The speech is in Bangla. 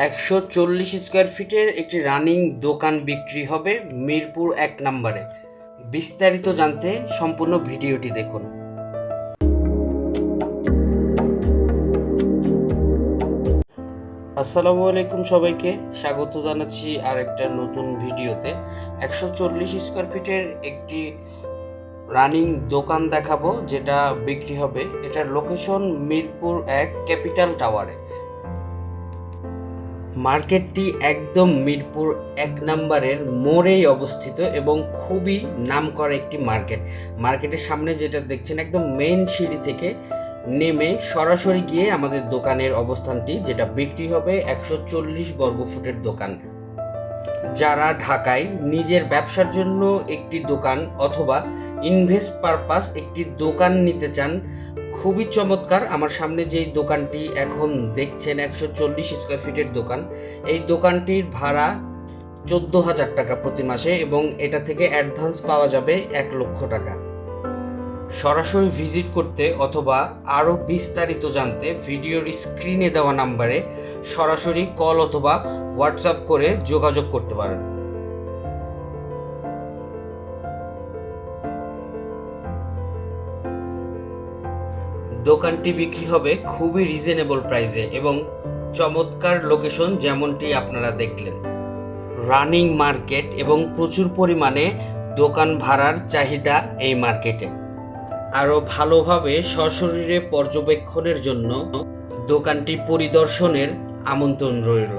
একশো চল্লিশ স্কোয়ার ফিটের একটি রানিং দোকান বিক্রি হবে মিরপুর এক নম্বরে। বিস্তারিত জানতে সম্পূর্ণ ভিডিওটি দেখুন। আসসালামু আলাইকুম সবাইকে, স্বাগত জানাচ্ছি আর একটা নতুন ভিডিওতে। একশো চল্লিশ স্কোয়ার ফিটের একটি রানিং দোকান দেখাবো, যেটা বিক্রি হবে। এটার লোকেশন মিরপুর এক ক্যাপিটাল টাওয়ারে। মার্কেটটি একদম মিরপুর এক নম্বরের মোড়েই অবস্থিত এবং খুবই নামকরা একটি মার্কেট। মার্কেটের সামনে যেটা দেখছেন একদম মেইন সিঁড়ি থেকে নেমে সরাসরি গিয়ে আমাদের দোকানের অবস্থানটি, যেটা বিক্রি হবে একশো চল্লিশ বর্গফুটের দোকান। যারা ঢাকায় নিজের ব্যবসার জন্য একটি দোকান অথবা ইনভেস্ট পারপাস একটি দোকান নিতে চান খুবই চমৎকার। আমার সামনে যেই দোকানটি এখন দেখছেন, একশো চল্লিশ স্কোয়ার ফিটের দোকান। এই দোকানটির ভাড়া চোদ্দ হাজার টাকা প্রতি মাসে এবং এটা থেকে অ্যাডভান্স পাওয়া যাবে এক লক্ষ টাকা। সরাসরি ভিজিট করতে অথবা আরও বিস্তারিত জানতে ভিডিওর স্ক্রিনে দেওয়া নাম্বারে সরাসরি কল অথবা হোয়াটসঅ্যাপ করে যোগাযোগ করতে পারেন। দোকানটি বিক্রি হবে খুবই রিজনেবল প্রাইসে এবং চমৎকার লোকেশন যেমনটি আপনারা দেখলেন। রানিং মার্কেট এবং প্রচুর পরিমাণে দোকান ভাড়ার চাহিদা এই মার্কেটে আরও ভালোভাবে সশরীরে পর্যবেক্ষণের জন্য দোকানটি পরিদর্শনের আমন্ত্রণ রইল।